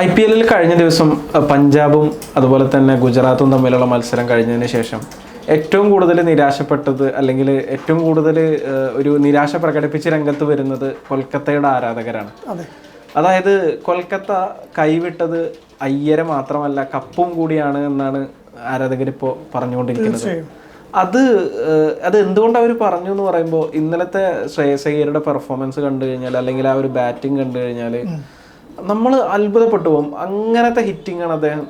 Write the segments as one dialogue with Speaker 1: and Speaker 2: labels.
Speaker 1: I P എല്ലിൽ കഴിഞ്ഞ ദിവസം പഞ്ചാബും അതുപോലെ തന്നെ ഗുജറാത്തും തമ്മിലുള്ള മത്സരം കഴിഞ്ഞതിന് ശേഷം ഏറ്റവും കൂടുതൽ നിരാശപ്പെട്ടത് അല്ലെങ്കിൽ ഏറ്റവും കൂടുതൽ ഒരു നിരാശ പ്രകടിപ്പിച്ച രംഗത്ത് വരുന്നത് കൊൽക്കത്തയുടെ ആരാധകരാണ്. അതായത് കൊൽക്കത്ത കൈവിട്ടത് അയ്യര മാത്രമല്ല കപ്പും കൂടിയാണ് എന്നാണ് ആരാധകർ ഇപ്പോൾ പറഞ്ഞുകൊണ്ടിരിക്കുന്നത്. അത് അത് എന്തുകൊണ്ട് അവർ പറഞ്ഞു എന്ന് പറയുമ്പോൾ ഇന്നലത്തെ ശ്രേയസ് അയ്യരുടെ പെർഫോമൻസ് കണ്ടു കഴിഞ്ഞാൽ അല്ലെങ്കിൽ ആ ഒരു ബാറ്റിംഗ് കണ്ടു കഴിഞ്ഞാൽ നമ്മൾ അത്ഭുതപ്പെട്ടു പോകും അങ്ങനത്തെ ഹിറ്റിംഗ് ആണ് അദ്ദേഹം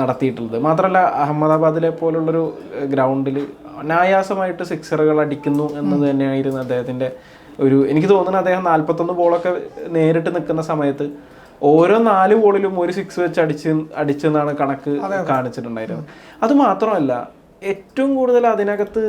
Speaker 1: നടത്തിയിട്ടുള്ളത്. മാത്രമല്ല അഹമ്മദാബാദിലെ പോലുള്ളൊരു ഗ്രൗണ്ടിൽ അനായാസമായിട്ട് സിക്സറുകൾ അടിക്കുന്നു എന്നത് തന്നെയായിരുന്നു അദ്ദേഹത്തിന്റെ ഒരു എനിക്ക് തോന്നുന്നു അദ്ദേഹം നാൽപ്പത്തൊന്ന് ബോളൊക്കെ നേരിട്ട് നിൽക്കുന്ന സമയത്ത് ഓരോ നാല് ബോളിലും ഒരു സിക്സ് വെച്ച് അടിച്ച് അടിച്ചെന്നാണ് കണക്ക് കാണിച്ചിട്ടുണ്ടായിരുന്നത്. അത് മാത്രമല്ല ഏറ്റവും കൂടുതൽ അതിനകത്ത്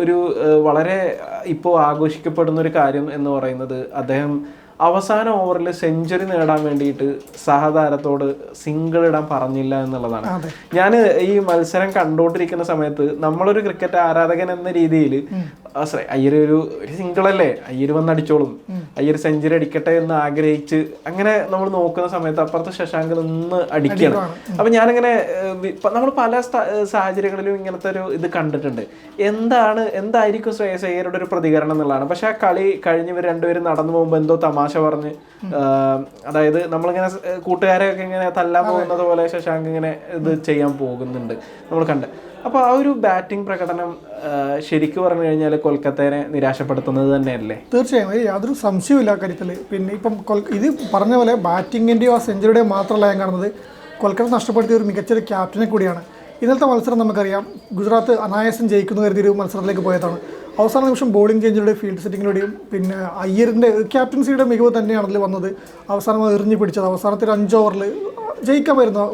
Speaker 1: ഒരു വളരെ ഇപ്പോൾ ആഘോഷിക്കപ്പെടുന്ന ഒരു കാര്യം എന്ന് പറയുന്നത് അദ്ദേഹം അവസാന ഓവറിൽ സെഞ്ചുറി നേടാൻ വേണ്ടിയിട്ട് സഹതാരത്തോട് സിംഗിൾ ഇടാൻ പറഞ്ഞില്ല എന്നുള്ളതാണ്. ഞാൻ ഈ മത്സരം കണ്ടുകൊണ്ടിരിക്കുന്ന സമയത്ത് നമ്മളൊരു ക്രിക്കറ്റ് ആരാധകൻ എന്ന രീതിയിൽ അയ്യർ ഒരു ഒരു സിംഗിൾ അല്ലേ? അയ്യർ വന്ന് അടിച്ചോളും അയ്യർ സെഞ്ചുറി അടിക്കട്ടെ എന്ന് ആഗ്രഹിച്ച് അങ്ങനെ നമ്മൾ നോക്കുന്ന സമയത്ത് അപ്പുറത്ത് ശശാങ്ക് നിന്ന് അടിക്കണം. അപ്പൊ ഞാനിങ്ങനെ നമ്മൾ പല സാഹചര്യങ്ങളിലും ഇങ്ങനത്തെ ഒരു ഇത് കണ്ടിട്ടുണ്ട്. എന്താണ് എന്തായിരിക്കും ശ്രേയസ് അയ്യരുടെ ഒരു പ്രതികരണം എന്നുള്ളതാണ്. പക്ഷെ ആ കളി കഴിഞ്ഞ് ഇവർ രണ്ടുപേരും നടന്നു പോകുമ്പോൾ എന്തോ തമാശ പറഞ്ഞ് അതായത് നമ്മളിങ്ങനെ കൂട്ടുകാരെയൊക്കെ ഇങ്ങനെ തല്ലാൻ പോകുന്നത് പോലെ ശശാങ്ക് ഇങ്ങനെ ഇത് ചെയ്യാൻ പോകുന്നുണ്ട്. നമ്മൾ കണ്ട്. അപ്പോൾ ആ ഒരു ബാറ്റിംഗ് പ്രകടനം ശരിക്കും പറഞ്ഞു കഴിഞ്ഞാൽ കൊൽക്കത്തേനെ നിരാശപ്പെടുത്തുന്നത് തന്നെയല്ലേ?
Speaker 2: തീർച്ചയായും. യാതൊരു സംശയമില്ല കാര്യത്തിൽ പിന്നെ ഇപ്പം ഇത് പറഞ്ഞ പോലെ ബാറ്റിങ്ങിന്റെയോ ആ സെഞ്ചുറിയുടെയോ മാത്രമല്ല ഞാൻ കാണുന്നത്. കൊൽക്കത്ത നഷ്ടപ്പെടുത്തിയ ഒരു മികച്ചൊരു ക്യാപ്റ്റനെ കൂടിയാണ്. ഇന്നത്തെ മത്സരം നമുക്കറിയാം. ഗുജറാത്ത് അനായാസം ജയിക്കുന്നു കരുതിയൊരു മത്സരത്തിലേക്ക് പോയതാണ്. അവസാന നിമിഷം ബോളിംഗ് ചേഞ്ചിലൂടെയും ഫീൽഡ് സെറ്റിങ്ങിലൂടെയും പിന്നെ അയ്യറിന്റെ ക്യാപ്റ്റൻസിയുടെ മികവ് തന്നെയാണ് വന്നത്. അവസാനം എറിഞ്ഞു പിടിച്ചത്. അവസാനത്തെ ഒരു അഞ്ച് ഓവറിൽ ജയിക്കാമായിരുന്നു.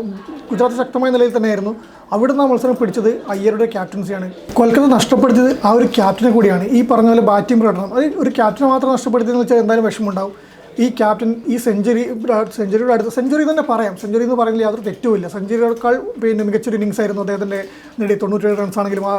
Speaker 2: ഗുജറാത്ത് ശക്തമായ നിലയിൽ തന്നെയായിരുന്നു. അവിടുന്ന് ആ മത്സരം പിടിച്ചത് അയ്യരുടെ ക്യാപ്റ്റൻസിയാണ്. കൊൽക്കത്ത നഷ്ടപ്പെടുത്തിയത് ആ ഒരു ക്യാപ്റ്റനെ കൂടിയാണ്. ഈ പറഞ്ഞ പോലെ ബാറ്റിംഗ് പ്രകടനം അത് ഒരു ക്യാപ്റ്റനെ മാത്രം നഷ്ടപ്പെടുത്തിയെന്ന് വെച്ചാൽ എന്തായാലും വിഷമമുണ്ടാവും. ഈ ക്യാപ്റ്റൻ ഈ സെഞ്ചുറി സെഞ്ചുറിയുടെ അടുത്ത് സെഞ്ചുറി തന്നെ പറയാം. സെഞ്ചുറി എന്ന് പറയുന്നതിൽ യാതൊരു തെറ്റുമില്ല. സെഞ്ചുറിയേക്കാൾ പിന്നെ മികച്ചൊരു ഇന്നിങ്സ് ആയിരുന്നു അദ്ദേഹത്തിന്റെ നേടിയ തൊണ്ണൂറ്റേഴ് റൺസ് ആണെങ്കിലും ആ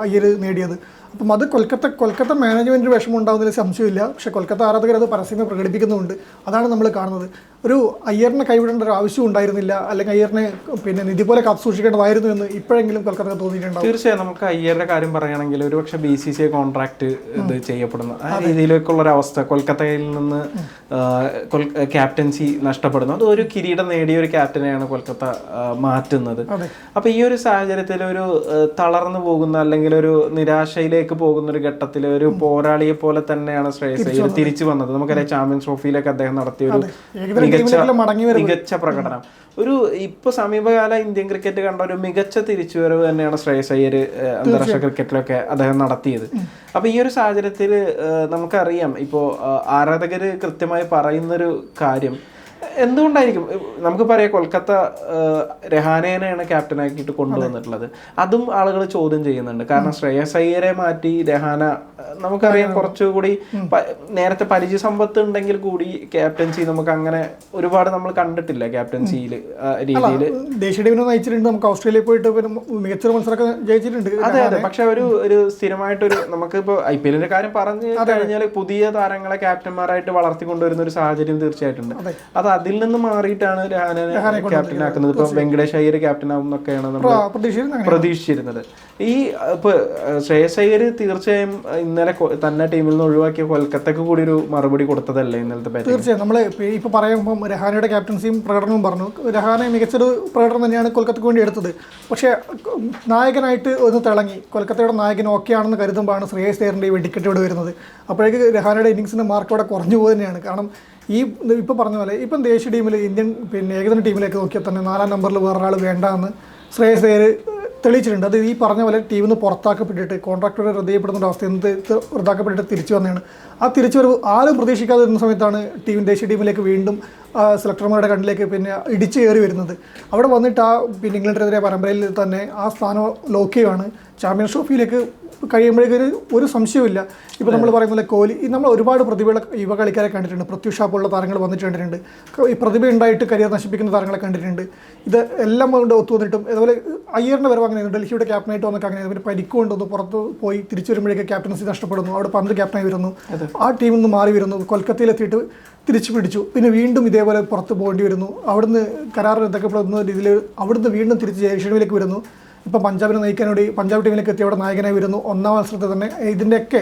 Speaker 2: അയ്യർ നേടിയത്. അപ്പം അത് കൊൽക്കത്ത കൊൽക്കത്ത മാനേജ്മെന്റ് വിഷമം ഉണ്ടാകുന്നതിൽ സംശയമില്ല. പക്ഷേ കൊൽക്കത്ത ആരാധകർ അത് പരസ്യമായി പ്രകടിപ്പിക്കുന്നുമുണ്ട് അതാണ് നമ്മൾ കാണുന്നത്. ഒരു അയ്യറിനെ കൈവിടേണ്ട ഒരു ആവശ്യം ഉണ്ടായിരുന്നില്ല. അല്ലെങ്കിൽ അയ്യറിനെ പിന്നെ നിധി പോലെ കാത്തു സൂക്ഷിക്കേണ്ടതായിരുന്നു എന്ന് ഇപ്പോഴെങ്കിലും കൊൽക്കത്ത തോന്നിയിട്ടുണ്ടാവും.
Speaker 1: തീർച്ചയായും നമുക്ക് അയ്യരുടെ കാര്യം പറയുകയാണെങ്കിൽ ഒരു പക്ഷെ ബി സി സി കോൺട്രാക്ട് ഇത് ചെയ്യപ്പെടുന്നു ആ രീതിയിലേക്കുള്ള ഒരു അവസ്ഥ കൊൽക്കത്തയിൽ നിന്ന് ക്യാപ്റ്റൻസി നഷ്ടപ്പെടുന്നു. അത് ഒരു കിരീടം നേടിയ ഒരു ക്യാപ്റ്റനെയാണ് കൊൽക്കത്ത മാറ്റുന്നത്. അപ്പൊ ഈ ഒരു സാഹചര്യത്തിൽ ഒരു തളർന്നു പോകുന്ന അല്ലെങ്കിൽ ഒരു നിരാശയിലേക്ക് പോകുന്ന ഒരു ഘട്ടത്തിൽ ഒരു പോരാളിയെ പോലെ തന്നെയാണ് ശ്രേയസ് അയ്യർ തിരിച്ചു വന്നത്. നമുക്കറിയാം ചാമ്പ്യൻസ് ട്രോഫിയിലൊക്കെ അദ്ദേഹം നടത്തിയ ഒരു മികച്ച മികച്ച പ്രകടനം. ഒരു ഇപ്പൊ സമീപകാല ഇന്ത്യൻ ക്രിക്കറ്റ് കണ്ട ഒരു മികച്ച തിരിച്ചുവരവ് തന്നെയാണ് ശ്രേയസ് അയ്യർ അന്താരാഷ്ട്ര ക്രിക്കറ്റിലൊക്കെ അദ്ദേഹം നടത്തിയത്. അപ്പൊ ഈ ഒരു സാഹചര്യത്തിൽ നമുക്കറിയാം ഇപ്പോ ആരാധകർ ആരാധകര് കൃത്യമായി പറയുന്നൊരു കാര്യം എന്തുകൊണ്ടായിരിക്കും? നമുക്ക് പറയാം കൊൽക്കത്ത രഹാനേനെയാണ് ക്യാപ്റ്റനാക്കിയിട്ട് കൊണ്ടുവന്നിട്ടുള്ളത്. അതും ആളുകൾ ചോദ്യം ചെയ്യുന്നുണ്ട്. കാരണം ശ്രേയസ് അയ്യരെ മാറ്റി രഹാന നമുക്കറിയാം കുറച്ചുകൂടി നേരത്തെ പരിചയ സമ്പത്ത് ഉണ്ടെങ്കിൽ കൂടി ക്യാപ്റ്റൻസി നമുക്ക് അങ്ങനെ ഒരുപാട് നമ്മൾ കണ്ടിട്ടില്ല ക്യാപ്റ്റൻസിയിൽ രീതിയിൽ
Speaker 2: ദേശീയ ടീമിനെ നയിച്ചിട്ടുണ്ട്. നമുക്ക് ഓസ്ട്രേലിയയിൽ പോയിട്ട് മികച്ച മത്സരമൊക്കെ ജയിച്ചിട്ടുണ്ട്
Speaker 1: അതെ അതെ. പക്ഷെ ഒരു ഒരു സ്ഥിരമായിട്ടൊരു നമുക്കിപ്പോ ഐ പി എല്ലിന്റെ കാര്യം പറഞ്ഞു കഴിഞ്ഞാൽ പുതിയ താരങ്ങളെ ക്യാപ്റ്റന്മാരായിട്ട് വളർത്തിക്കൊണ്ടുവരുന്ന ഒരു സാഹചര്യം തീർച്ചയായിട്ടുണ്ട്. അത്. അത് അതിൽ നിന്ന് മാറിയിട്ടാണ് രഹാനെ ക്യാപ്റ്റൻ ആക്കുന്നത്. ഇപ്പൊ വെങ്കടേഷ് അയ്യർ ക്യാപ്റ്റൻ ആവും എന്നൊക്കെയാണ് നമ്മൾ പ്രതീക്ഷിച്ചിരുന്നത്. ഈ ഇപ്പൊ ശ്രേയസ് അയ്യർ തീർച്ചയായും ഇന്നലെ തന്നെ ടീമിൽ നിന്ന് ഒഴിവാക്കിയ കൊൽക്കത്തക്ക് കൂടി ഒരു മറുപടി കൊടുത്തതല്ലേ ഇന്നലത്തെ
Speaker 2: തീർച്ചയായും. നമ്മൾ ഇപ്പൊ പറയുമ്പോൾ രഹാനയുടെ ക്യാപ്റ്റൻസിയും പ്രകടനവും പറഞ്ഞു. രഹാനെ മികച്ചൊരു പ്രകടനം തന്നെയാണ് കൊൽക്കത്തക്ക് വേണ്ടി എടുത്തത്. പക്ഷേ നായകനായിട്ട് ഒന്ന് തിളങ്ങി. കൊൽക്കത്തയുടെ നായകൻ ഓക്കെ ആണെന്ന് കരുതുമ്പോഴാണ് ശ്രേയസ് അയ്യറിന്റെ ഈ വെടിക്കെട്ട് ഇവിടെ വരുന്നത്. അപ്പോഴേക്ക് രഹാനയുടെ ഇന്നിങ്സിന്റെ മാർക്ക് അവിടെ കുറഞ്ഞു പോകുന്നതന്നെയാണ് തന്നെയാണ് കാരണം ഈ ഇപ്പോൾ പറഞ്ഞ പോലെ ഇപ്പം ദേശീയ ടീമിൽ ഇന്ത്യൻ പിന്നെ ഏകദിന ടീമിലേക്ക് നോക്കിയാൽ തന്നെ നാലാം നമ്പറിൽ വേറൊരാൾ വേണ്ടാന്ന് ശ്രേയസ് അയ്യർ തെളിയിച്ചിട്ടുണ്ട്. അത് ഈ പറഞ്ഞ പോലെ ടീമിൽ നിന്ന് പുറത്താക്കപ്പെട്ടിട്ട് കോൺട്രാക്ടർ റദ്ദ് ചെയ്യപ്പെടുന്ന അവസ്ഥ എന്ത് റദ്ദാക്കപ്പെട്ടിട്ട് തിരിച്ചു വന്നതാണ്. ആ തിരിച്ചു വരവ് ആരും പ്രതീക്ഷിക്കാതെ വരുന്ന സമയത്താണ് ടീം ദേശീയ ടീമിലേക്ക് വീണ്ടും സെലക്ടർമാരുടെ കണ്ണിലേക്ക് പിന്നെ ഇടിച്ചു കയറി വരുന്നത്. അവിടെ വന്നിട്ട് ആ പിന്നെ ഇംഗ്ലണ്ടിനെതിരെ പരമ്പരയിൽ തന്നെ ആ സ്ഥാനം ലോക്കിയാണ് ചെയ്യുകയാണ് ചാമ്പ്യൻസ് ട്രോഫിയിലേക്ക് കഴിയുമ്പോഴേക്കും ഒരു- സംശയമില്ല ഇപ്പോൾ നമ്മൾ പറയുന്ന പോലെ കോഹ്ലി നമ്മൾ ഒരുപാട് പ്രതിഭകളെ യുവ കളിക്കാരെ കണ്ടിട്ടുണ്ട് പ്രത്യുഷ പോലുള്ള താരങ്ങൾ വന്നിട്ട് കണ്ടിട്ടുണ്ട്. ഈ പ്രതിഭ ഉണ്ടായിട്ട് കരിയർ നശിപ്പിക്കുന്ന താരങ്ങളെ കണ്ടിട്ടുണ്ട്. ഇത് എല്ലാം കൊണ്ട് ഒത്തു വന്നിട്ടും അതുപോലെ അയ്യറിന്റെ വരവ് അങ്ങനെ ഡൽഹിയുടെ ക്യാപ്റ്റനായിട്ട് വന്നൊക്കെ അങ്ങനെ പിന്നെ പരിക്ക് കൊണ്ടുവന്നു പുറത്ത് പോയി തിരിച്ചു വരുമ്പോഴേക്ക് ക്യാപ്റ്റൻസി നഷ്ടപ്പെടുന്നു. അവിടെ പന്ത് ക്യാപ്റ്റനായി വരുന്നു. ആ ടീമിൽ നിന്ന് മാറി വരുന്നു. കൊൽക്കത്തയിലെത്തിയിട്ട് തിരിച്ചു പിടിച്ചു. പിന്നെ വീണ്ടും ഇതേപോലെ പുറത്ത് പോകേണ്ടി വരുന്നു. അവിടുന്ന് കരാർ റദ്ദാക്കപ്പെടുന്ന രീതിയിൽ അവിടുന്ന് വീണ്ടും തിരിച്ച് ജയഷണിലേക്ക് വരുന്നു. ഇപ്പം പഞ്ചാബിനെ നയിക്കാൻ വേണ്ടി പഞ്ചാബ് ടീമിലേക്ക് എത്തി അവിടെ നായകനായി വരുന്നു. ഒന്നാം മത്സരത്തിൽ തന്നെ ഇതിന്റെയൊക്കെ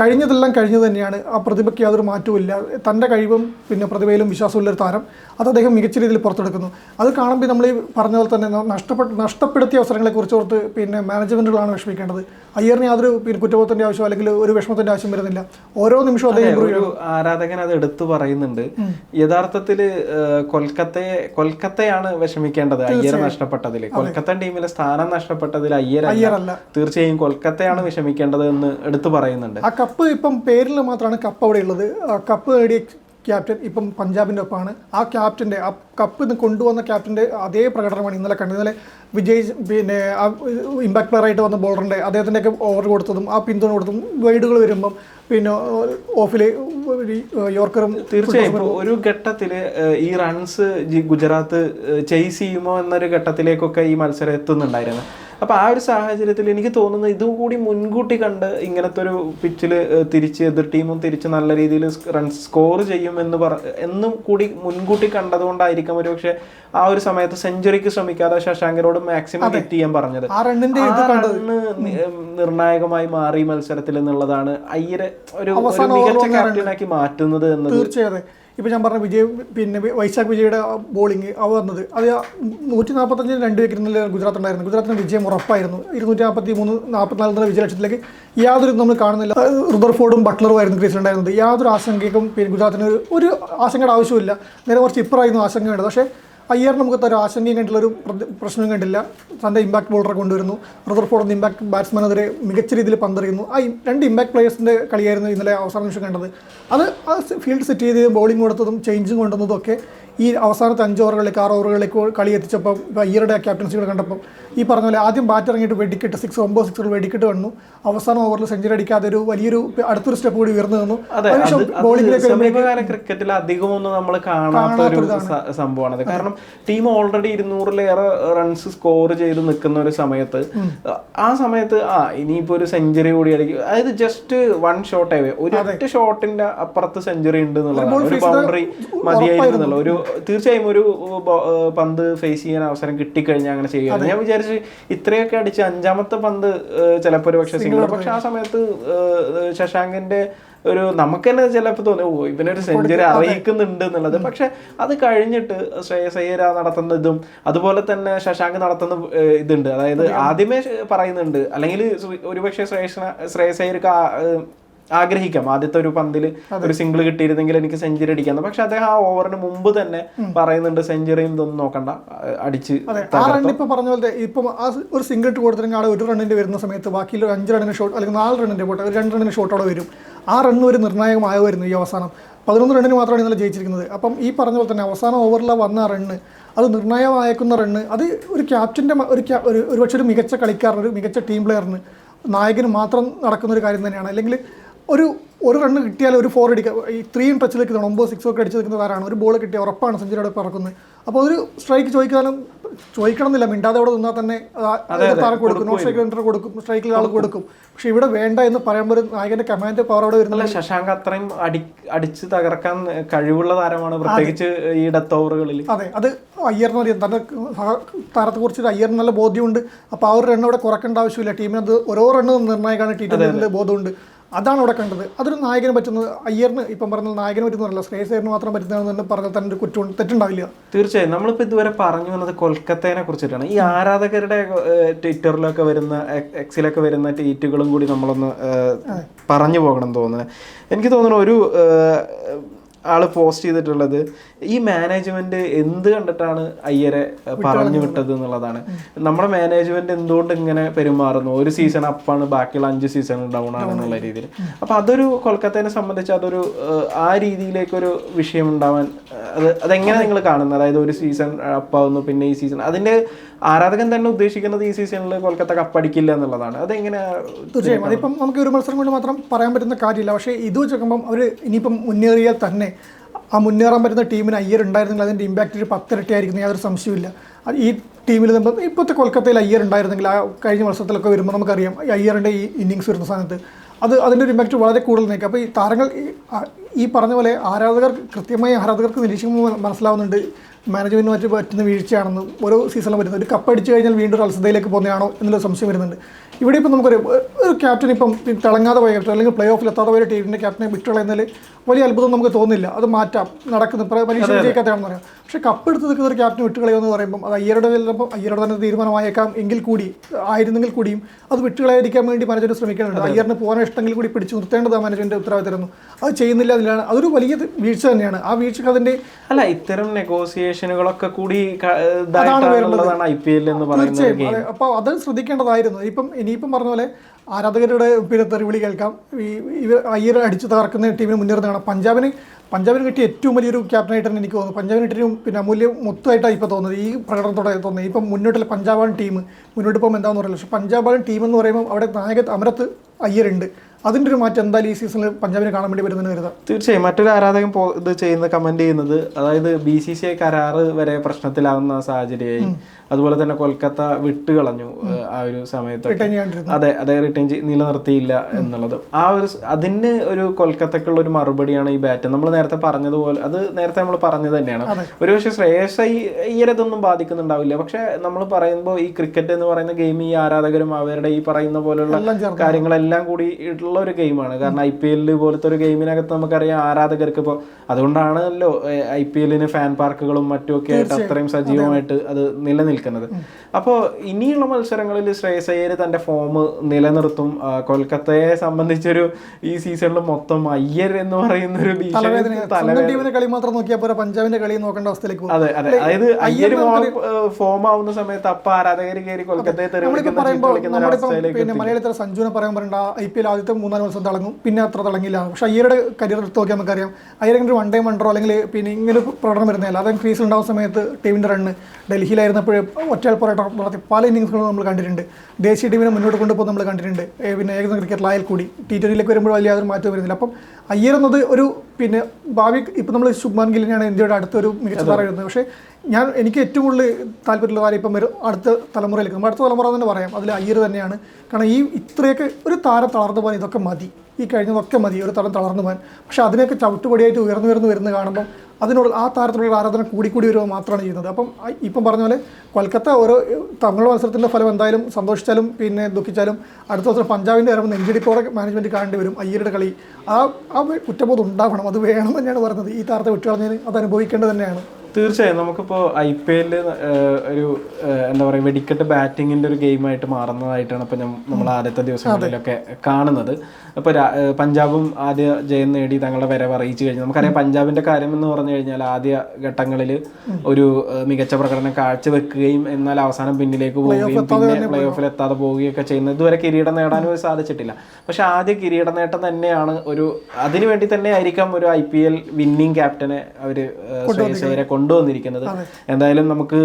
Speaker 2: കഴിഞ്ഞതെല്ലാം കഴിഞ്ഞു തന്നെയാണ്. ആ പ്രതിഭയ്ക്ക് യാതൊരു മാറ്റവുമില്ല. തന്റെ കഴിവും പിന്നെ പ്രതിഭയിലും വിശ്വാസമുള്ള ഒരു താരം. അത് അദ്ദേഹം മികച്ച രീതിയിൽ പുറത്തെടുക്കുന്നു. അത് കാണുമ്പോൾ നമ്മൾ ഈ പറഞ്ഞ പോലെ തന്നെ നഷ്ടപ്പെട്ട നഷ്ടപ്പെടുത്തിയ അവസരങ്ങളെ കുറിച്ച് ഓർത്ത് പിന്നെ മാനേജ്മെന്റുകളാണ് വിഷമിക്കേണ്ടത്. അയ്യറിന് യാതൊരു പിന്നെ കുറ്റബോധത്തിന്റെ ആവശ്യം അല്ലെങ്കിൽ ഒരു വിഷമത്തിന്റെ ആവശ്യം വരുന്നില്ല. ഓരോ നിമിഷവും അദ്ദേഹം
Speaker 1: ആരാധകൻ അത് എടുത്തു പറയുന്നുണ്ട്. യഥാർത്ഥത്തിൽ കൊൽക്കത്തയെ കൊൽക്കത്തയാണ് വിഷമിക്കേണ്ടത്. അയ്യർ നഷ്ടപ്പെട്ടതിൽ കൊൽക്കത്ത ടീമിലെ സ്ഥാനം നഷ്ടപ്പെട്ടതിൽ അയ്യരല്ല. തീർച്ചയായും കൊൽക്കത്തയാണ് വിഷമിക്കേണ്ടത് എന്ന് എടുത്തു പറയുന്നുണ്ട്.
Speaker 2: ആ കപ്പ് ഇപ്പം പേരിൽ മാത്രമാണ് കപ്പ് അവിടെ ഉള്ളത്. ആ കപ്പ് നേടിയ ക്യാപ്റ്റൻ ഇപ്പം പഞ്ചാബിന്റെ ഒപ്പമാണ്. ആ ക്യാപ്റ്റന്റെ ആ കപ്പ് ഇന്ന് കൊണ്ടുവന്ന ക്യാപ്റ്റന്റെ അതേ പ്രകടനമാണ് ഇന്നലെ കണ്ടത്. ഇന്നലെ വിജയ് പിന്നെ ആ ഇമ്പാക്ട് പ്ലെയറായിട്ട് വന്ന ബോളറിന്റെ അദ്ദേഹത്തിന്റെയൊക്കെ ഓവർ കൊടുത്തതും ആ പിന്തുണ കൊടുത്തതും വൈഡുകൾ വരുമ്പം പിന്നെ ഓഫിൽ യോർക്കറും
Speaker 1: തീർച്ചയായും. ഒരു ഘട്ടത്തിൽ ഈ റൺസ് ഗുജറാത്ത് ചെയ്സ് ചെയ്യുമോ എന്നൊരു ഘട്ടത്തിലേക്കൊക്കെ ഈ മത്സരം എത്തുന്നുണ്ടായിരുന്നു. അപ്പൊ ആ ഒരു സാഹചര്യത്തിൽ എനിക്ക് തോന്നുന്നത് ഇതും കൂടി മുൻകൂട്ടി കണ്ട് ഇങ്ങനത്തെ ഒരു പിച്ചിൽ തിരിച്ച് എതിർ ടീമും തിരിച്ച് നല്ല രീതിയിൽ റൺസ് സ്കോർ ചെയ്യും എന്ന് പറ എന്നും കൂടി മുൻകൂട്ടി കണ്ടതുകൊണ്ടായിരിക്കാം ഒരു പക്ഷെ ആ ഒരു സമയത്ത് സെഞ്ചുറിക്ക് ശ്രമിക്കാതെ ശശാങ്കരോട് മാക്സിമം ഹിറ്റ് ചെയ്യാൻ പറഞ്ഞത്.
Speaker 2: ആ
Speaker 1: റണ്ണിന്റെ നിർണായകമായി മാറി മത്സരത്തിൽ എന്നുള്ളതാണ് അയ്യരെ ഒരു ഒരു മികച്ച ക്യാപ്റ്റനാക്കി മാറ്റുന്നത് എന്നത്.
Speaker 2: തീർച്ചയായും ഇപ്പം ഞാൻ പറഞ്ഞ വിജയ് പിന്നെ വൈശാഖ് വിജയുടെ ബോളിംഗ് അവ വന്നത്. അത് നൂറ്റി നാൽപ്പത്തഞ്ചിന് രണ്ട് വിക്കറ്റ് ഇന്നലെ ഗുജറാത്ത് ഉണ്ടായിരുന്നു. ഗുജറാത്തിന് വിജയം ഉറപ്പായിരുന്നു. ഇരുന്നൂറ്റി നാൽപ്പത്തി മൂന്ന് നാൽപ്പത്തിനാല് എന്നുള്ള വിജയലക്ഷ്യത്തിലേക്ക് യാതൊരു നമ്മൾ കാണുന്നില്ല. റുദർഫോർഡും ആയിരുന്നു ക്രീസിലുണ്ടായിരുന്നത് യാതൊരു ആശങ്കയ്ക്കും പിന്നെ ഗുജറാത്തിന് ഒരു ആശങ്കയുടെ ആവശ്യമില്ല നേരെ കുറച്ച് ഇപ്പറായിരുന്നു ആശങ്ക വേണ്ടത് പക്ഷേ അയ്യർ നമുക്ക് ഒരു ആശങ്കയും പ്രശ്നം കണ്ടില്ല തന്റെ ഇമ്പാക്ട് ബോളറെ കൊണ്ടുവരുന്നു. റദർഫോർഡ് എന്ന ഇമ്പാക്ട് ബാറ്റ്സ്മാനെതിരെ മികച്ച രീതിയിൽ പന്തറിയുന്നു. ആ രണ്ട് ഇമ്പാക്ട് പ്ലേയേഴ്സിന്റെ കളിയായിരുന്നു ഇന്നലെ അവസാന നിമിഷം കണ്ടത്. അത് ആ ഫീൽഡ് സെറ്റ് ചെയ്ത് ബോളിംഗ് കൊടുത്തതും ചേഞ്ചും കൊണ്ടുവന്നതും ഒക്കെ ഈ അവസാനത്തെ അഞ്ച് ഓവറുകളിലേക്ക് ആറ് ഓവറുകളിലേക്ക് കളി എത്തിച്ചപ്പോൾ ഇപ്പോൾ ക്യാപ്റ്റൻസികൾ കണ്ടപ്പോൾ ഈ പറഞ്ഞ പോലെ ആദ്യം ബാറ്റ് ഇറങ്ങിയിട്ട് വെടിക്കിട്ട് സിക്സ് ഒമ്പത് സിക്സുകൾ വെടിക്കിട്ട് വന്നു. അവസാന ഓവറിൽ സെഞ്ചുറി അടിക്കാതെ ഒരു വലിയൊരു അടുത്തൊരു സ്റ്റെപ്പ് കൂടി ഉയർന്നു നിന്നു.
Speaker 1: സമീപകാല ക്രിക്കറ്റിൽ അധികമൊന്നും നമ്മൾ കാണാത്ത ഒരു സംഭവമാണ് കാരണം ടീം ഓൾറെഡി ഇരുന്നൂറിലേറെ റൺസ് സ്കോർ ചെയ്ത് നിൽക്കുന്ന ഒരു സമയത്ത് ആ സമയത്ത് ആ ഇനിയിപ്പോ ഒരു സെഞ്ചുറി കൂടി അടിക്കും അതായത് ജസ്റ്റ് വൺ ഷോട്ട് ഒരു ഒറ്റ ഷോട്ടിന്റെ അപ്പുറത്ത് സെഞ്ചുറി ഉണ്ട് എന്നുള്ളതാണ്. ഒരു ബൗണ്ടറി മതിയായിരുന്നുള്ള ഒരു തീർച്ചയായും ഒരു പന്ത് ഫേസ് ചെയ്യാൻ അവസരം കിട്ടിക്കഴിഞ്ഞാൽ അങ്ങനെ ചെയ്യുക. ഞാൻ വിചാരിച്ചു ഇത്രയൊക്കെ അടിച്ച് അഞ്ചാമത്തെ പന്ത് ചിലപ്പോൾ ഒരു പക്ഷേ സിംഗിൾ പക്ഷെ ആ സമയത്ത് ശശാങ്കന്റെ ഒരു നമുക്ക് തന്നെ ചിലപ്പോൾ തോന്നി ഓ ഇവനൊരു സെഞ്ചുറി അറിയിക്കുന്നുണ്ട് എന്നുള്ളത്. പക്ഷെ അത് കഴിഞ്ഞിട്ട് ശ്രേയസ് നടത്തുന്ന ഇതും അതുപോലെ തന്നെ ശശാങ്ക് നടത്തുന്ന ഇതുണ്ട്. അതായത് ആദ്യമേ പറയുന്നുണ്ട്. അല്ലെങ്കിൽ ഒരുപക്ഷെ ശ്രേയസ് ശ്രേയസ് അയ്യർക്ക് ആ- ഏഹ് ആഗ്രഹിക്കാം. ആദ്യത്തെ ഒരു പന്തിൽ ഒരു സിംഗിൾ കിട്ടിയിരുന്നെങ്കിൽ എനിക്ക് സെഞ്ചുറി അടിക്കാന്ന്. പക്ഷെ അദ്ദേഹം ആ ഓവറിന് മുമ്പ് തന്നെ പറയുന്നുണ്ട് സെഞ്ചുറിയും ഇതൊന്നും നോക്കണ്ട. അടിച്ച്
Speaker 2: അതെ. ആ റൺ ഇപ്പൊ പറഞ്ഞ പോലെ ഇപ്പം ആ ഒരു സിംഗിൾ ഇട്ട് കൊടുത്തിട്ടുണ്ടെങ്കിൽ ആടെ ഒരു റണ്ണിന്റെ വരുന്ന സമയത്ത് ബാക്കിയുള്ള ഒരു അഞ്ച് റണ്ണിന് ഷോട്ട് അല്ലെങ്കിൽ നാല് റണ്ണിന്റെ പോട്ടെ ഒരു രണ്ട് റണ്ണിന് ഷോട്ട് അവിടെ വരും. ആ റണ്ണ് ഒരു നിർണായകമായിരുന്നു ഈ അവസാനം. പതിനൊന്ന് റണ്ണിന് മാത്രമാണ് ഇന്നലെ ജയിച്ചിരിക്കുന്നത്. അപ്പം ഈ പറഞ്ഞ പോലെ തന്നെ അവസാന ഓവറിൽ വന്ന റണ്ണ് അത് നിർണായകമായേക്കുന്ന റണ്ണ് അത് ഒരു ക്യാപ്റ്റന്റെ ഒരു ഒരു ഒരുപക്ഷെ ഒരു മികച്ച കളിക്കാരന് ഒരു മികച്ച ടീം പ്ലെയറിന് നായകന് മാത്രം നടക്കുന്ന ഒരു കാര്യം തന്നെയാണ്. അല്ലെങ്കിൽ ഒരു ഒരു റണ്ണ് കിട്ടിയാൽ ഒരു ഫോർ അടിക്കുക ഈ ത്രീയും ടച്ചിൽ നിൽക്കുന്ന ഒമ്പത് സിക്സ് ഒക്കെ അടിച്ച് നിൽക്കുന്ന താരാണ് ഒരു ബോൾ കിട്ടിയ ഉറപ്പാണ് സെഞ്ചുറിയുടെ പറക്കുന്നത്. അപ്പോൾ ഒരു സ്ട്രൈക്ക് ചോദിക്കാനും ചോദിക്കണം എന്നില്ല മിണ്ടാതെ അവിടെ നിന്നാൽ തന്നെ താരം കൊടുക്കും നോ സ്ട്രൈക്ക് റണ്ണർ കൊടുക്കും സ്ട്രൈക്കിൽ ആൾ കൊടുക്കും. പക്ഷെ ഇവിടെ വേണ്ട എന്ന് പറയുമ്പോൾ ഒരു നായകന്റെ കമാൻഡ് പവർ അവിടെ വരുന്നില്ല
Speaker 1: ശശാങ്ക് അത്രയും അടി അടിച്ച് തകർക്കാൻ കഴിവുള്ള താരമാണ് പ്രത്യേകിച്ച് ഈ ഡെത്ത് ഓവറുകളിൽ
Speaker 2: അതെ അത് അയ്യറിന് അറിയാം തന്നെ താരത്തെ കുറിച്ച് അയ്യറിന് നല്ല ബോധ്യമുണ്ട്. അപ്പോൾ ആ ഒരു റണ്ണ് അവിടെ കുറക്കേണ്ട ആവശ്യമില്ല. ടീമിന് അത് ഓരോ റണ്ണ് നിർണായകമാണ്. ടീമിന് ബോധമുണ്ട്. അതാണ് അവിടെ കണ്ടത്. അതൊരു നായകന് പറ്റുന്നത് അയ്യറിന് ഇപ്പം പറഞ്ഞ നായകന് പറ്റുന്നതല്ല ശ്രേയസ് അയ്യറിന് മാത്രം പറ്റുന്നതെന്ന് പറഞ്ഞാൽ തന്നെ ഒരു കുറ്റം തെറ്റുണ്ടാവില്ല.
Speaker 1: തീർച്ചയായും. നമ്മളിപ്പോൾ ഇതുവരെ പറഞ്ഞു വന്നത് കൊൽക്കത്തേനെ കുറിച്ചിട്ടാണ്. ഈ ആരാധകരുടെ ട്വിറ്ററിലൊക്കെ വരുന്ന എക്സിലൊക്കെ വരുന്ന ട്വീറ്റുകളും കൂടി നമ്മളൊന്ന് പറഞ്ഞു പോകണം തോന്നുന്നത് എനിക്ക് തോന്നുന്നു ഒരു ആൾ പോസ്റ്റ് ചെയ്തിട്ടുള്ളത്. ഈ മാനേജ്മെന്റ് എന്ത് കണ്ടിട്ടാണ് അയ്യരെ പറഞ്ഞു വിട്ടത് എന്നുള്ളതാണ്. നമ്മുടെ മാനേജ്മെന്റ് എന്തുകൊണ്ട് ഇങ്ങനെ പെരുമാറുന്നു? ഒരു സീസൺ അപ്പാണ് ബാക്കിയുള്ള അഞ്ച് സീസൺ ഡൗൺ ആണ് എന്നുള്ള രീതിയിൽ. അപ്പൊ അതൊരു കൊൽക്കത്തനെ സംബന്ധിച്ച് അതൊരു ആ രീതിയിലേക്കൊരു വിഷയം ഉണ്ടാവാൻ അത് അതെങ്ങനെ നിങ്ങൾ കാണുന്നത്? അതായത് ഒരു സീസൺ അപ്പാവുന്നു പിന്നെ ഈ സീസൺ അതിന്റെ ആരാധകൻ തന്നെ ഉദ്ദേശിക്കുന്നത് ഈ സീസണിൽ കൊൽക്കത്ത കപ്പടിക്കില്ല എന്നുള്ളതാണ്. അതെങ്ങനെ
Speaker 2: തീർച്ചയായും. അതിപ്പം നമുക്ക് ഒരു മത്സരം കൊണ്ട് മാത്രം പറയാൻ പറ്റുന്ന കാര്യമില്ല. പക്ഷേ ഇത് വെച്ച് നോക്കുമ്പം അവർ ഇനിയിപ്പം മുന്നേറിയാൽ തന്നെ ആ മുന്നേറാൻ പറ്റുന്ന ടീമിന് അയ്യർ ഉണ്ടായിരുന്നെങ്കിൽ അതിന്റെ ഇമ്പാക്റ്റ് ഒരു പത്തിരട്ടി ആയിരിക്കും യാതൊരു സംശയമില്ല ഈ ടീമിൽ നമ്മൾ ഇപ്പോഴത്തെ കൊൽക്കത്തയിൽ അയ്യർ ഉണ്ടായിരുന്നെങ്കിൽ ആ കഴിഞ്ഞ മത്സരത്തിലൊക്കെ വരുമ്പോൾ നമുക്കറിയാം ഈ അയ്യറിന്റെ ഈ ഇന്നിങ്സ് വരുന്ന സമയത്ത് അത് അതിന്റെ ഒരു ഇമ്പാക്റ്റ് വളരെ കൂടുതൽ നിൽക്കും. അപ്പോൾ ഈ താരങ്ങൾ ഈ പറഞ്ഞ പോലെ ആരാധകർ കൃത്യമായി ആരാധകർക്ക് നിരീക്ഷിക്കുമ്പോൾ മനസ്സിലാവുന്നുണ്ട്. മാനേജ്മെന്റിന് മറ്റ് പറ്റുന്ന വീഴ്ചയാണെന്ന് ഓരോ സീസണിലും വരുന്നത് ഒരു കപ്പ് അടിച്ചു കഴിഞ്ഞാൽ വീണ്ടും ഒരു അൽസതയിലേക്ക് പോകുന്നതാണോ എന്നുള്ള സംശയം വരുന്നുണ്ട്. ഇവിടെ ഇപ്പം നമുക്കൊരു ഒരു ക്യാപ്റ്റൻ ഇപ്പം തിളങ്ങാതെ പോയ ക്യാപ്റ്റൻ അല്ലെങ്കിൽ പ്ലേ ഓഫിൽ എത്താതെ പോയ ടീമിന്റെ ക്യാപ്റ്റനെ വിട്ടുകളയുന്നതിൽ വലിയ അത്ഭുതം നമുക്ക് തോന്നില്ല അത് മാറ്റാം. നടക്കുന്നു. പ്ര- പരീക്ഷ വിജയിക്കാത്തതാണെന്ന് പറയാം. പക്ഷേ കപ്പ് എടുത്ത് നിൽക്കുന്ന ഒരു ക്യാപ്റ്റൻ വിട്ടുകളയുമെന്ന് പറയുമ്പോൾ അത് അയ്യരുടെ ചിലപ്പോൾ അയ്യരുടെ തന്നെ തീരുമാനമായേക്കാം എങ്കിൽ കൂടി ആയിരുന്നെങ്കിൽ കൂടിയും അത് വിട്ടുകളായിരിക്കാൻ വേണ്ടി മാനേജർ ശ്രമിക്കുന്നുണ്ട് അയ്യറിന് പോകാൻ ഇഷ്ടമെങ്കിൽ കൂടി പിടിച്ചു നിർത്തേണ്ടത് മാനേജ്മെന്റ് ഉത്തരവാദിത്തരുന്നു അത് ചെയ്യുന്നില്ല അതിലാണ് അതൊരു വലിയ വീഴ്ച തന്നെയാണ്. ആ വീഴ്ചക്ക് അതിന്റെ
Speaker 1: അല്ല ഇത്തരം നെഗോസിയേഷനുകളൊക്കെ കൂടി ഇതായിട്ടുള്ളതാണ് ഐ പി എൽ എന്ന് പറയുന്നത്
Speaker 2: അപ്പോൾ അത് ശ്രദ്ധിക്കേണ്ടതായിരുന്നു. ഇപ്പം ഇനിയിപ്പം പറഞ്ഞ പോലെ ആരാധകരുടെ പിന്നെ തെറിവിളി കേൾക്കാം. ഈ ഇവർ അയ്യർ അടിച്ചു തകർക്കുന്ന ടീമിന് മുന്നേറുന്ന കാണാം പഞ്ചാബിന് പഞ്ചാബിന് കിട്ടിയ ഏറ്റവും വലിയൊരു ക്യാപ്റ്റനായിട്ട് തന്നെ എനിക്ക് തോന്നുന്നു പഞ്ചാബിന് കിട്ടിയ പിന്നെ അമൂല്യം മൊത്തമായിട്ടാണ് ഇപ്പോൾ തോന്നുന്നത്. ഈ പ്രകടനത്തോടെ തോന്നുന്നത്. ഇപ്പം മുന്നോട്ടുള്ള പഞ്ചാബാണ് ടീം. മുന്നോട്ട് പോകുമ്പോൾ എന്താണെന്ന് പറയുന്നത് പക്ഷേ പഞ്ചാബാണ് ടീം എന്ന് പറയുമ്പോൾ അവിടെ നായക അമരത്ത് അയ്യരുണ്ട്. അതിന്റെ ഒരു മാറ്റം എന്തായാലും ഈ സീസണിൽ പഞ്ചാബിനെ കാണാൻ വേണ്ടി വരുന്നതിന് കരുതാം.
Speaker 1: തീർച്ചയായും. മറ്റൊരു ആരാധകൻ ഇത് ചെയ്യുന്ന കമന്റ് ചെയ്യുന്നത് അതായത് ബി സി സി ഐ കരാറ് വരെ പ്രശ്നത്തിലാവുന്ന സാഹചര്യമായി അതുപോലെ തന്നെ കൊൽക്കത്ത വിട്ടുകളഞ്ഞു കളഞ്ഞു ആ ഒരു സമയത്ത് അതെ അതെ റിട്ടേൺ നിലനിർത്തിയില്ല എന്നുള്ളത്. ആ ഒരു അതിന് ഒരു കൊൽക്കത്തക്കുള്ള ഒരു മറുപടിയാണ് ഈ ബാറ്റ്. നമ്മൾ നേരത്തെ പറഞ്ഞതുപോലെ അത് നേരത്തെ നമ്മൾ പറഞ്ഞത് തന്നെയാണ്. ഒരുപക്ഷെ ശ്രേയസ് ഈയരതൊന്നും ബാധിക്കുന്നുണ്ടാവില്ല. പക്ഷെ നമ്മൾ പറയുമ്പോൾ ഈ ക്രിക്കറ്റ് എന്ന് പറയുന്ന ഗെയിം ഈ ആരാധകരും അവരുടെ ഈ പറയുന്ന
Speaker 2: പോലെയുള്ള
Speaker 1: കാര്യങ്ങളെല്ലാം കൂടി ഉള്ള ഒരു ഗെയിമാണ്. കാരണം ഐ പി എല്ലിൽ പോലത്തെ ഒരു ഗെയിമിനകത്ത് നമുക്കറിയാം ആരാധകർക്ക് ഇപ്പോൾ അതുകൊണ്ടാണല്ലോ ഐ പി എല്ലിന് ഫാൻ പാർക്കുകളും മറ്റുമൊക്കെ ആയിട്ട് അത്രയും സജീവമായിട്ട് അത് നിലനിൽക്കുന്നത്. അപ്പോൾ ഇനിയുള്ള മത്സരങ്ങളിൽ ശ്രേയസ് അയ്യർ തന്റെ ഫോം നിലനിർത്തും. കൊൽക്കത്തയെ സംബന്ധിച്ചൊരു ഈ സീസണിൽ മൊത്തം അയ്യർ എന്ന് പറയുന്ന ഒരു
Speaker 2: ടീമിന്റെ കളി മാത്രം നോക്കിയാൽ പോരാ? പഞ്ചാബിന്റെ കളി നോക്കേണ്ട അവസ്ഥയിലേക്ക്
Speaker 1: അതെ അതെ. അതായത് അയ്യർ ഫോം ആവുന്ന സമയത്ത് അപ്പൊ ആരാധകർ കയറി കൊൽക്കത്തയെ
Speaker 2: പിന്നെ മലയാളത്തിൽ സഞ്ജുവിനെ പറയാൻ പറയണ്ട. ഐ പി എൽ ആദ്യത്തെ മൂന്നാൽ മത്സരം തിളങ്ങും പിന്നെ അത്ര തിളങ്ങില്ല പക്ഷെ അയ്യരുടെ കരിയർ എടുത്ത് നോക്കിയാൽ നമുക്കറിയാം. അയ്യർ ഇങ്ങനെ വൺ ഡേ വണ്ടറോ അല്ലെങ്കിൽ പിന്നെ ഇങ്ങനെ പ്രകടനം വരുന്നില്ല അതായത് ക്രീസിൽ ഉണ്ടാവുന്ന സമയത്ത് ടീമിന്റെ റണ്ണ് ഡൽഹിയിലായിരുന്നപ്പോൾ ഒറ്റയാൾ പോരാട്ടം നടത്തി പല ഇന്നിങ്സുകളും നമ്മൾ കണ്ടിട്ടുണ്ട്. ദേശീയ ടീമിനെ മുന്നോട്ട് കൊണ്ടുപോകുന്ന നമ്മൾ കണ്ടിട്ടുണ്ട്. പിന്നെ ഏകദിന ക്രിക്കറ്റിലായാൽ കൂടി. ടി ട്വന്റിയിലേക്ക് വരുമ്പോൾ വലിയ യാതൊരു മാറ്റം വരുന്നില്ല. അപ്പം അയ്യർ എന്നത് ഒരു പിന്നെ ഭാവി ഇപ്പം നമ്മൾ ശുഭ്മാൻ ഗില്ലിനെയാണ് ഇന്ത്യയുടെ അടുത്തൊരു മികച്ച വരുന്നത് പക്ഷേ ഞാൻ എനിക്ക് ഏറ്റവും കൂടുതൽ താല്പര്യമുള്ള കാര്യം ഇപ്പം വരും അടുത്ത തലമുറയിലേക്ക് നമ്മൾ അടുത്ത തലമുറ തന്നെ പറയാം. അതിൽ അയ്യർ തന്നെയാണ്. കാരണം ഈ ഇത്രയൊക്കെ ഒരു താരം തളർന്നു പോകാൻ ഇതൊക്കെ മതി. ഈ കഴിഞ്ഞതൊക്കെ മതി. ഒരു തരം തളർന്നു പോകാൻ. പക്ഷേ അതിനൊക്കെ ചവിട്ടുപടിയായിട്ട് ഉയർന്നു ഉയർന്നു വരുന്നത് കാണുമ്പോൾ അതിനോട് ആ താരത്തിലുള്ള ആരാധന കൂടിക്കൂടി വരിക മാത്രമാണ് ചെയ്യുന്നത്. അപ്പം ഇപ്പം പറഞ്ഞ പോലെ കൊൽക്കത്ത ഓരോ തങ്ങളുടെ മത്സരത്തിന്റെ ഫലം എന്തായാലും സന്തോഷിച്ചാലും പിന്നെ ദുഃഖിച്ചാലും അടുത്ത ദിവസം പഞ്ചാബിന്റെ വരുമ്പോൾ നെഞ്ചിടിപ്പോടെ മാനേജ്മെന്റ് കാണേണ്ടി വരും. അയ്യരുടെ കളി. ആ ആ കുറ്റബോധം ഉണ്ടാവണം. അത് വേണം തന്നെയാണ് പറഞ്ഞത്. ഈ താരത്തെ വിട്ടുകളഞ്ഞതിന് അത് അനുഭവിക്കേണ്ടത് തന്നെയാണ്.
Speaker 1: തീർച്ചയായും. നമുക്കിപ്പോൾ ഐ പി എല്ലിൽ ഒരു എന്താ പറയുക വെടിക്കെട്ട് ബാറ്റിങ്ങിന്റെ ഒരു ഗെയിമായിട്ട് മാറുന്നതായിട്ടാണ് ഇപ്പോൾ നമ്മൾ ആദ്യത്തെ ദിവസങ്ങളിലൊക്കെ കാണുന്നത്. അപ്പോൾ പഞ്ചാബും ആദ്യ ജയം നേടി തങ്ങളുടെ വരവ് അറിയിച്ചു കഴിഞ്ഞു. നമുക്കറിയാം പഞ്ചാബിന്റെ കാര്യം എന്ന് പറഞ്ഞു കഴിഞ്ഞാൽ ആദ്യ ഘട്ടങ്ങളിൽ ഒരു മികച്ച പ്രകടനം കാഴ്ചവെക്കുകയും എന്നാൽ അവസാനം പിന്നിലേക്ക് പോവുകയും പിന്നെ പ്ലേ ഓഫിൽ എത്താതെ പോവുകയൊക്കെ ചെയ്യുന്നത് ഇതുവരെ കിരീടം നേടാനും സാധിച്ചിട്ടില്ല. പക്ഷെ ആദ്യ കിരീട നേട്ടം തന്നെയാണ് ഒരു അതിനുവേണ്ടി തന്നെ ആയിരിക്കാം ഒരു ഐ പി എൽ വിന്നിംഗ് ക്യാപ്റ്റനെ അവർ ശ്രേയസ് അയ്യരെ കൊണ്ടുവന്നിരിക്കുന്നത്. എന്തായാലും നമുക്ക്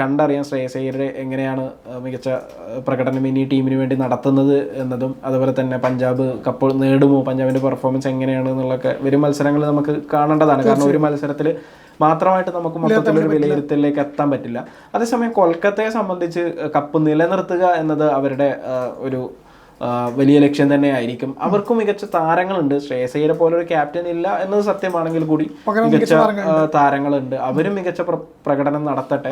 Speaker 1: കണ്ടറിയാം ശ്രേയസ് അയ്യരുടെ എങ്ങനെയാണ് മികച്ച പ്രകടനം ഇനി ടീമിന് വേണ്ടി നടത്തുന്നത് എന്നതും അതുപോലെ തന്നെ പഞ്ചാബ് കപ്പ് നേടുമോ പഞ്ചാബിന്റെ പെർഫോമൻസ് എങ്ങനെയാണ് എന്നുള്ളതൊക്കെ വരും മത്സരങ്ങൾ നമുക്ക് കാണേണ്ടതാണ്. കാരണം ഒരു മത്സരത്തിൽ മാത്രമായിട്ട് നമുക്ക് മൊത്തത്തിലൊരു വിലയിരുത്തലിലേക്ക് എത്താൻ പറ്റില്ല. അതേസമയം കൊൽക്കത്തയെ സംബന്ധിച്ച് കപ്പ് നിലനിർത്തുക എന്നത് അവരുടെ ഒരു വലിയ ലക്ഷ്യം തന്നെ ആയിരിക്കും. അവർക്കും മികച്ച താരങ്ങളുണ്ട്. ശ്രേയസയ്യരെ പോലെ ഒരു ക്യാപ്റ്റൻ ഇല്ല എന്നത് സത്യമാണെങ്കിൽ കൂടി മികച്ച താരങ്ങളുണ്ട്. അവരും മികച്ച പ്രകടനം നടത്തട്ടെ.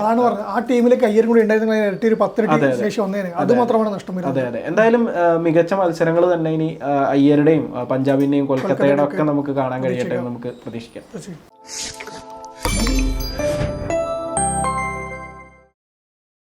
Speaker 2: ആ ടീമിൽ കയ്യരും കൂടി അത്
Speaker 1: അതെ. എന്തായാലും മികച്ച മത്സരങ്ങൾ തന്നെ ഇനി അയ്യരുടെയും പഞ്ചാബിന്റെയും കൊൽക്കത്തയുടെ ഒക്കെ നമുക്ക് കാണാൻ കഴിയട്ടെ നമുക്ക് പ്രതീക്ഷിക്കാം.